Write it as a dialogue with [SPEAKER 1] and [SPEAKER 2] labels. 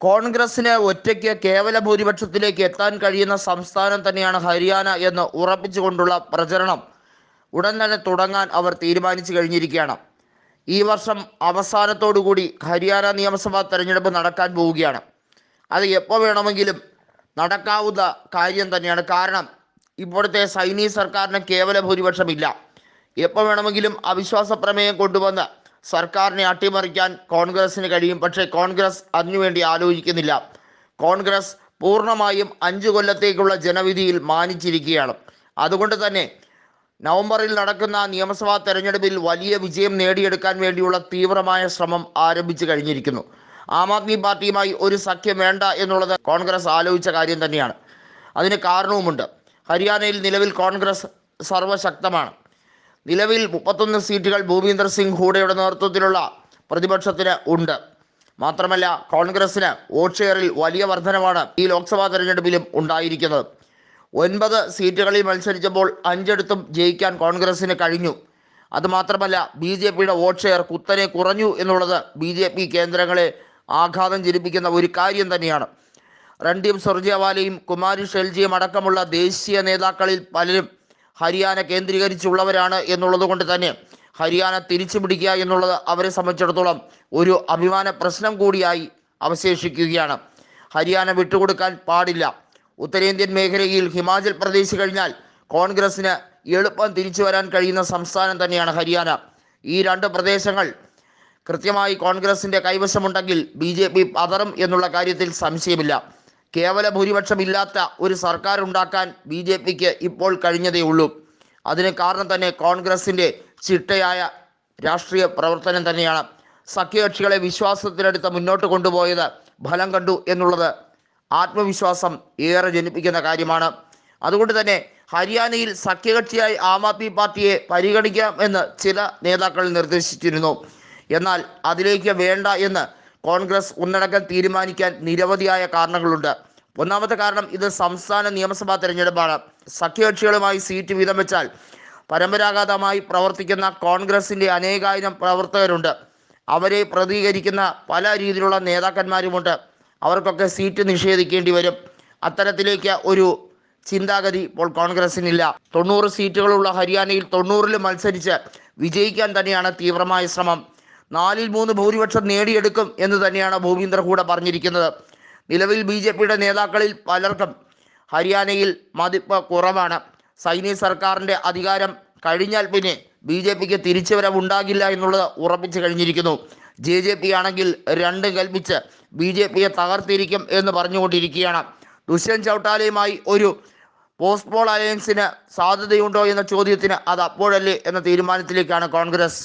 [SPEAKER 1] കോൺഗ്രസിന് ഒറ്റയ്ക്ക് കേവല ഭൂരിപക്ഷത്തിലേക്ക് എത്താൻ കഴിയുന്ന സംസ്ഥാനം തന്നെയാണ് ഹരിയാന എന്ന് ഉറപ്പിച്ചുകൊണ്ടുള്ള പ്രചരണം ഉടൻ തന്നെ തുടങ്ങാൻ അവർ തീരുമാനിച്ചു കഴിഞ്ഞിരിക്കുകയാണ്. ഈ വർഷം അവസാനത്തോടുകൂടി ഹരിയാന നിയമസഭാ തെരഞ്ഞെടുപ്പ് നടക്കാൻ പോവുകയാണ്. അത് എപ്പോൾ വേണമെങ്കിലും നടക്കാവുന്ന കാര്യം തന്നെയാണ്. കാരണം ഇപ്പോഴത്തെ സൈനീ സർക്കാരിന് കേവല ഭൂരിപക്ഷമില്ല. എപ്പോൾ വേണമെങ്കിലും അവിശ്വാസ പ്രമേയം കൊണ്ടുവന്ന് സർക്കാരിനെ അട്ടിമറിക്കാൻ കോൺഗ്രസിന് കഴിയും. പക്ഷേ കോൺഗ്രസ് അതിനുവേണ്ടി ആലോചിക്കുന്നില്ല. കോൺഗ്രസ് പൂർണമായും അഞ്ച് കൊല്ലത്തേക്കുള്ള ജനവിധിയിൽ മാനിച്ചിരിക്കുകയാണ്. അതുകൊണ്ട് തന്നെ നവംബറിൽ നടക്കുന്ന നിയമസഭാ തെരഞ്ഞെടുപ്പിൽ വലിയ വിജയം നേടിയെടുക്കാൻ വേണ്ടിയുള്ള തീവ്രമായ ശ്രമം ആരംഭിച്ചു കഴിഞ്ഞിരിക്കുന്നു. ആം ആദ്മി പാർട്ടിയുമായി ഒരു സഖ്യം വേണ്ട എന്നുള്ളത് കോൺഗ്രസ് ആലോചിച്ച കാര്യം തന്നെയാണ്. അതിന് കാരണവുമുണ്ട്. ഹരിയാനയിൽ നിലവിൽ കോൺഗ്രസ് സർവശക്തമാണ് നിലവിൽ മുപ്പത്തൊന്ന് സീറ്റുകൾ ഭൂപീന്ദർ സിംഗ് ഹൂഡയുടെ നേതൃത്വത്തിലുള്ള പ്രതിപക്ഷത്തിന് ഉണ്ട്. മാത്രമല്ല കോൺഗ്രസിന് വോട്ട് ഷെയറിൽ വലിയ വർധനമാണ് ഈ ലോക്സഭാ തെരഞ്ഞെടുപ്പിലും ഉണ്ടായിരിക്കുന്നത്. ഒൻപത് സീറ്റുകളിൽ മത്സരിച്ചപ്പോൾ അഞ്ചെടുത്തും ജയിക്കാൻ കോൺഗ്രസിന് കഴിഞ്ഞു. അതുമാത്രമല്ല ബി ജെ പിയുടെ വോട്ട് ഷെയർ കുത്തനെ കുറഞ്ഞു എന്നുള്ളത് ബി ജെ പി കേന്ദ്രങ്ങളെ ആഘാതം ജനിപ്പിക്കുന്ന ഒരു കാര്യം തന്നെയാണ്. രൺദീപ് സുർജേവാലയും കുമാരി ഷെൽജിയും അടക്കമുള്ള ദേശീയ നേതാക്കളിൽ പലരും ഹരിയാന കേന്ദ്രീകരിച്ചുള്ളവരാണ് എന്നുള്ളത് കൊണ്ട് തന്നെ ഹരിയാന തിരിച്ചു പിടിക്കുക എന്നുള്ളത് അവരെ സംബന്ധിച്ചിടത്തോളം ഒരു അഭിമാന പ്രശ്നം കൂടിയായി അവശേഷിക്കുകയാണ്. ഹരിയാന വിട്ടുകൊടുക്കാൻ പാടില്ല. ഉത്തരേന്ത്യൻ മേഖലയിൽ ഹിമാചൽ പ്രദേശ് കഴിഞ്ഞാൽ കോൺഗ്രസിന് എളുപ്പം തിരിച്ചു വരാൻ കഴിയുന്ന സംസ്ഥാനം തന്നെയാണ് ഹരിയാന. ഈ രണ്ട് പ്രദേശങ്ങൾ കൃത്യമായി കോൺഗ്രസിന്റെ കൈവശമുണ്ടെങ്കിൽ ബി ജെ പി പതറും എന്നുള്ള കാര്യത്തിൽ സംശയമില്ല. കേവല ഭൂരിപക്ഷമില്ലാത്ത ഒരു സർക്കാർ ഉണ്ടാക്കാൻ ബി ജെ പിക്ക് ഇപ്പോൾ കഴിഞ്ഞതേ ഉള്ളൂ. അതിന് കാരണം തന്നെ കോൺഗ്രസിന്റെ ചിട്ടയായ രാഷ്ട്രീയ പ്രവർത്തനം തന്നെയാണ്. സഖ്യകക്ഷികളെ വിശ്വാസത്തിലെടുത്ത് മുന്നോട്ട് കൊണ്ടുപോയത് ഫലം കണ്ടു എന്നുള്ളത് ആത്മവിശ്വാസം ഏറെ ജനിപ്പിക്കുന്ന കാര്യമാണ്. അതുകൊണ്ട് തന്നെ ഹരിയാനയിൽ സഖ്യകക്ഷിയായി ആം ആദ്മി പാർട്ടിയെ പരിഗണിക്കാം എന്ന് ചില നേതാക്കൾ നിർദ്ദേശിച്ചിരുന്നു. എന്നാൽ അതിലേക്ക് വേണ്ട എന്ന് കോൺഗ്രസ് ഒന്നടക്കം തീരുമാനിക്കാൻ നിരവധിയായ കാരണങ്ങളുണ്ട്. ഒന്നാമത്തെ കാരണം ഇത് സംസ്ഥാന നിയമസഭാ തെരഞ്ഞെടുപ്പാണ്. സഖ്യകക്ഷികളുമായി സീറ്റ് വീതം വെച്ചാൽ പരമ്പരാഗതമായി പ്രവർത്തിക്കുന്ന കോൺഗ്രസിന്റെ അനേകായിരം പ്രവർത്തകരുണ്ട്. അവരെ പ്രതികരിക്കുന്ന പല രീതിയിലുള്ള നേതാക്കന്മാരുമുണ്ട്. അവർക്കൊക്കെ സീറ്റ് നിഷേധിക്കേണ്ടി വരും. അത്തരത്തിലേക്ക് ഒരു ചിന്താഗതി ഇപ്പോൾ കോൺഗ്രസിനില്ല. തൊണ്ണൂറ് സീറ്റുകളുള്ള ഹരിയാനയിൽ തൊണ്ണൂറിൽ മത്സരിച്ച് വിജയിക്കാൻ തന്നെയാണ് തീവ്രമായ ശ്രമം. നാലിൽ മൂന്ന് ഭൂരിപക്ഷം നേടിയെടുക്കും എന്ന് തന്നെയാണ് ഭൂപീന്ദർ കൂടെ പറഞ്ഞിരിക്കുന്നത്. നിലവിൽ ബി ജെ പിയുടെ നേതാക്കളിൽ പലർക്കും ഹരിയാനയിൽ മതിപ്പ് കുറവാണ്. സൈനീസ് സർക്കാരിന്റെ അധികാരം കഴിഞ്ഞാൽ പിന്നെ ബി ജെ പിക്ക് തിരിച്ചുവരവുണ്ടാകില്ല എന്നുള്ളത് ഉറപ്പിച്ചു കഴിഞ്ഞിരിക്കുന്നു. ജെ ജെ പി ആണെങ്കിൽ രണ്ടും കൽപ്പിച്ച് ബി ജെ പിയെ തകർത്തിരിക്കും എന്ന് പറഞ്ഞുകൊണ്ടിരിക്കുകയാണ്. ദുഷ്യന്ത് ചൗട്ടാലയുമായി ഒരു പോസ്റ്റ് പോൾ അലയൻസിന് സാധ്യതയുണ്ടോ എന്ന ചോദ്യത്തിന് അത് അപ്പോഴല്ലേ എന്ന തീരുമാനത്തിലേക്കാണ് കോൺഗ്രസ്.